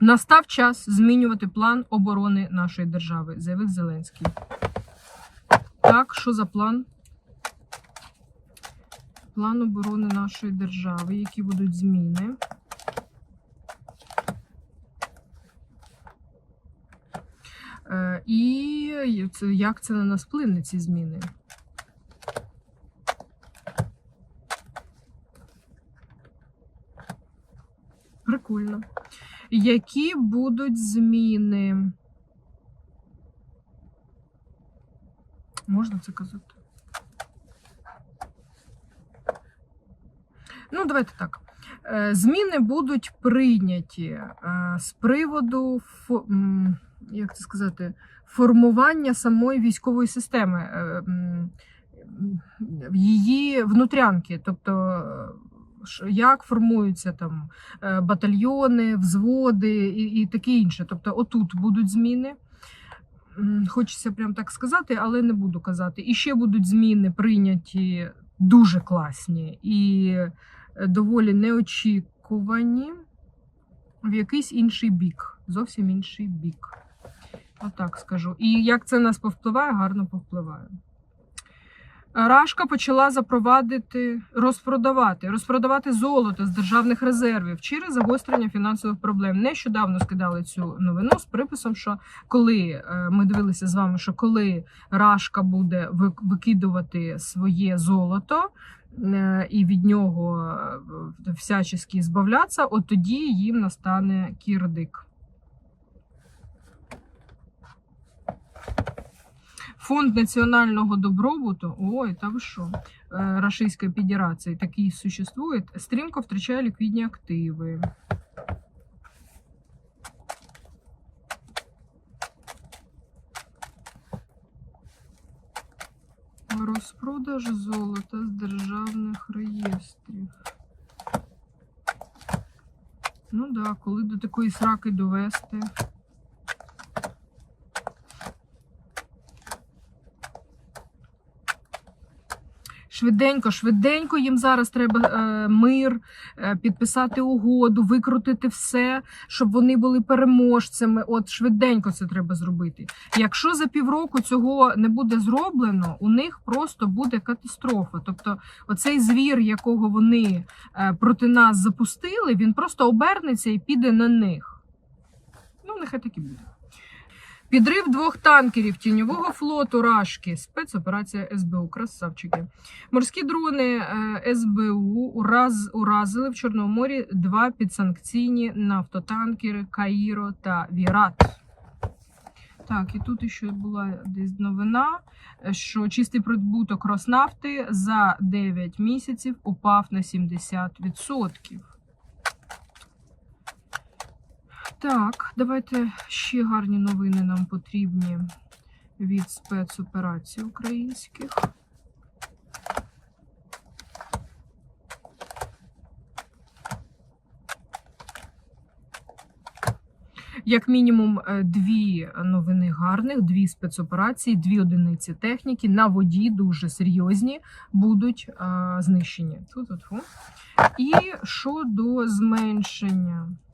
Настав час змінювати план оборони нашої держави, заявив Зеленський. Так, що за план? План оборони нашої держави, які будуть зміни. Е, І як це на нас вплине, ці зміни? Прикольно. Які будуть зміни? Можна це казати? Ну, давайте так. Е, Зміни будуть прийняті е, з приводу як це сказати, формування самої військової системи, е, її внутрянки, тобто як формуються там е, батальйони, взводи і, і таке інше. Тобто, отут будуть зміни. Хочеться прям так сказати, але не буду казати. І ще будуть зміни прийняті дуже класні і е, доволі неочікувані в якийсь інший бік. Зовсім інший бік. Отак скажу. І як це нас повпливає, гарно повпливає. Рашка почала запровадити, розпродавати, розпродавати золото з державних резервів через загострення фінансових проблем. Нещодавно скидали цю новину з приписом, що коли е, ми дивилися з вами, що коли Рашка буде викидувати своє золото е, і від нього е, всячески збавлятися, от тоді їм настане кірдик. Фонд національного добробуту, ой, та ви що, е, Російської Федерації такий существує, стрімко втрачає ліквідні активи. Розпродаж золота з державних реєстрів. Ну так, да, коли до такої сраки довести. Швиденько, швиденько їм зараз треба е, мир, е, підписати угоду, викрутити все, щоб вони були переможцями. От швиденько це треба зробити. Якщо за півроку цього не буде зроблено, у них просто буде катастрофа. Тобто, оцей звір, якого вони е, проти нас запустили, він просто обернеться і піде на них. Ну, нехай так і буде. Підрив двох танкерів тіньового флоту Рашки. Спецоперація СБУ. Красавчики. Морські дрони е, СБУ ураз, уразили в Чорному морі два підсанкційні нафтотанкери Каїро та Вірат. Так, і тут ще була десь новина, е, що чистий прибуток Роснафти за 9 місяців упав на 70%. Так, давайте ще гарні новини нам потрібні від спецоперацій українських. Як мінімум, е, дві новини гарних, дві спецоперації, дві одиниці техніки на воді дуже серйозні будуть е, знищені. Ту-ту-ту. І щодо зменшення а,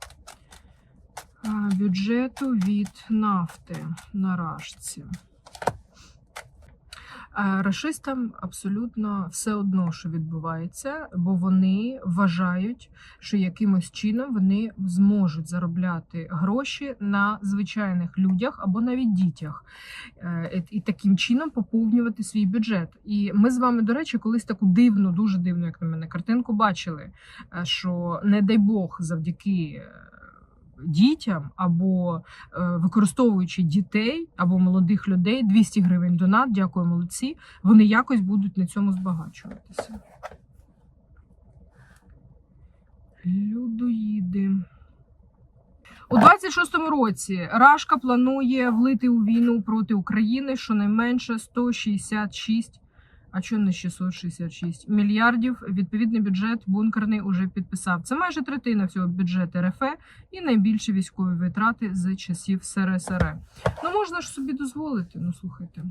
бюджету від нафти на рашці. Рашистам абсолютно все одно, що відбувається, бо вони вважають, що якимось чином вони зможуть заробляти гроші на звичайних людях або навіть дітях, Е, і таким чином поповнювати свій бюджет. І ми з вами, до речі, колись таку дивну, дуже дивну, як на мене, картинку бачили, е, що не дай Бог завдяки. Дітям або е, використовуючи дітей або молодих людей 200 гривень донат, дякую молодці. Вони якось будуть на цьому збагачуватися. Людоїди. У 26-му році Рашка планує влити у війну проти України щонайменше 166, а чого не 666 мільярдів. Відповідний бюджет бункерний уже підписав. Це майже третина всього бюджету РФ і найбільші військові витрати з часів СРСР. Ну можна ж собі дозволити. Ну слухайте.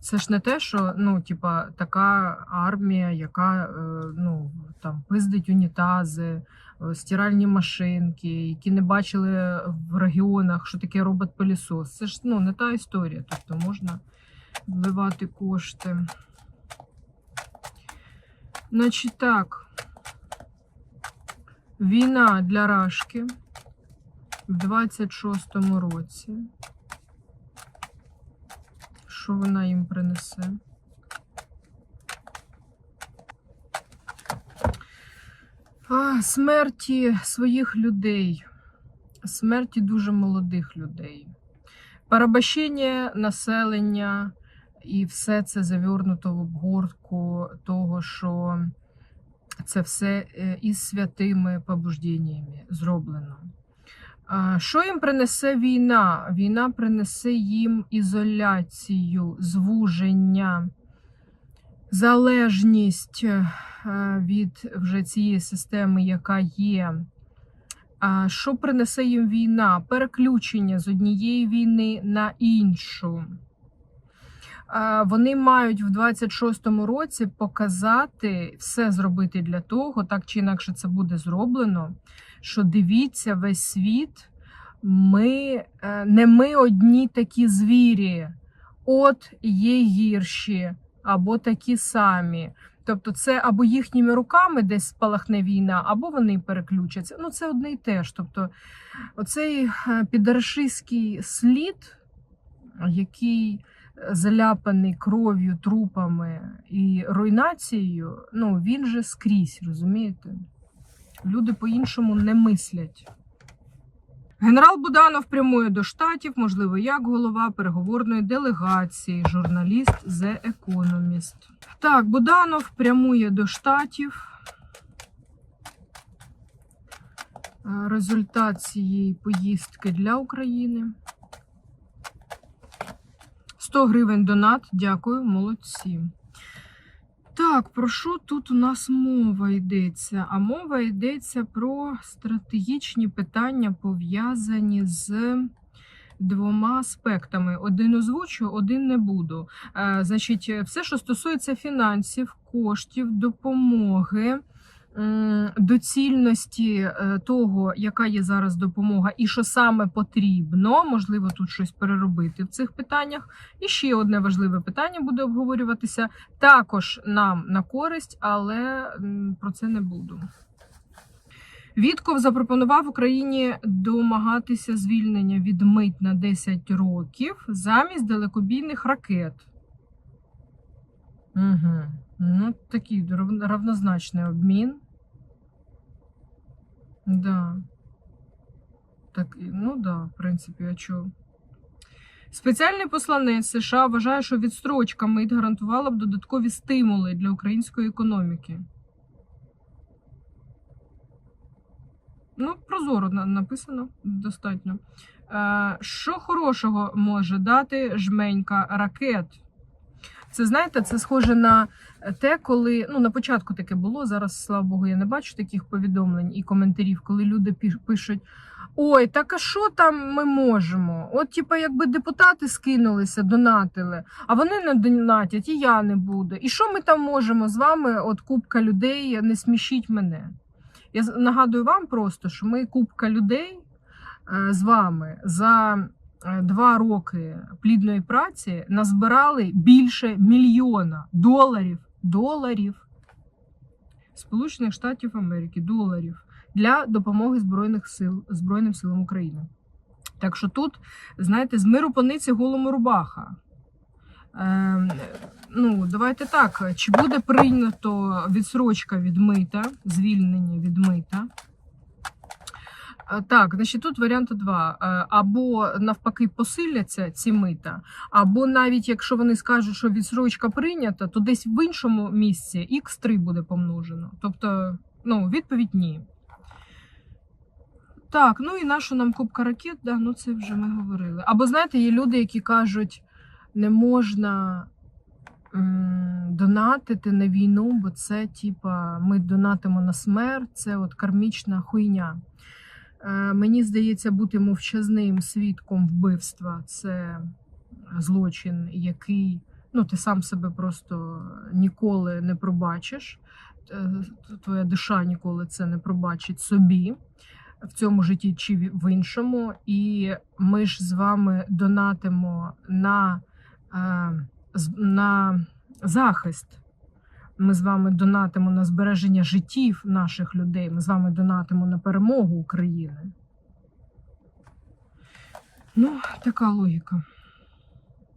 Це ж не те, що ну, типа, така армія, яка е, ну, там пиздить унітази, е, стиральні машинки, які не бачили в регіонах, що таке робот-пилісос. Це ж ну, не та історія. Тобто можна вливати кошти. Значить так. Війна для Рашки в 26-му році. Що вона їм принесе? А, смерті своїх людей, смерті дуже молодих людей, порабощення населення, і все це завернуто в обгортку того, що це все е, із святими побужденнями зроблено. Що їм принесе війна? Війна принесе їм ізоляцію, звуження, залежність е, від вже цієї системи, яка є. Що принесе їм війна? Переключення з однієї війни на іншу. Вони мають в 26-му році показати, все зробити для того, так чи інакше це буде зроблено. Що дивіться весь світ, ми е, не ми одні такі звірі, от є гірші, або такі самі. Тобто, це або їхніми руками десь спалахне війна, або вони переключаться. Ну, це одне й те ж. Тобто, оцей е, підаршистський слід, який заляпаний кров'ю, трупами і руйнацією, ну він же скрізь, розумієте? Люди по-іншому не мислять. Генерал Буданов прямує до штатів, можливо, як голова переговорної делегації, журналіст The Economist. Так, Буданов прямує до штатів. Результат цієї поїздки для України. 100 гривень донат. Дякую, молодці. Так, про що тут у нас мова йдеться? А мова йдеться про стратегічні питання, пов'язані з двома аспектами. Один озвучу, один не буду. Е, Значить, все, що стосується фінансів, коштів, допомоги. Доцільності е, того, яка є зараз допомога, і що саме потрібно, можливо, тут щось переробити в цих питаннях. І ще одне важливе питання буде обговорюватися також нам на користь, але про це не буду. Вітков запропонував Україні домагатися звільнення від мит на 10 років замість далекобійних ракет. Угу. Ну, такий рав- равнозначний обмін. Да. Так, ну да, в принципі, а чого? Спеціальний посланець США вважає, що відстрочка мит гарантувала б додаткові стимули для української економіки. Ну, прозоро написано достатньо. Е, що хорошого може дати жменька ракет? Це знаєте, це схоже на те, коли ну на початку таке було. Зараз, слава Богу, я не бачу таких повідомлень і коментарів, коли люди пишуть: Ой, так а що там ми можемо? От, типа, якби депутати скинулися, донатили, а вони не донатять, і я не буду. І що ми там можемо з вами? От купка людей, не смішіть мене. Я нагадую вам просто, що ми купка людей е, з вами за два роки плідної праці назбирали більше мільйона доларів, доларів Сполучених Штатів Америки, доларів для допомоги Збройних сил, Збройним силам України. Так що тут, знаєте, з миру пониці голому рубаха. Ем, ну, давайте так. Чи буде прийнято відсрочка від мита, звільнення від мита? Так, значить, тут варіанти два. Е, Або навпаки посиляться ці мита, або навіть якщо вони скажуть, що відсрочка прийнята, то десь в іншому місці Х3 буде помножено. Тобто, ну, відповідь ні. Так, ну і наша нам кубка ракет, да, ну це вже ми говорили. Або знаєте, є люди, які кажуть, не можна м, донатити на війну, бо це, типа, ми донатимо на смерть, це от кармічна хуйня. Е, Мені здається, бути мовчазним свідком вбивства це злочин, який ну, ти сам себе просто ніколи не пробачиш. е, твоя душа ніколи це не пробачить собі в цьому житті чи в іншому. І ми ж з вами донатимо на, е, на захист. Ми з вами донатимо на збереження життів наших людей. Ми з вами донатимо на перемогу України. Ну, така логіка.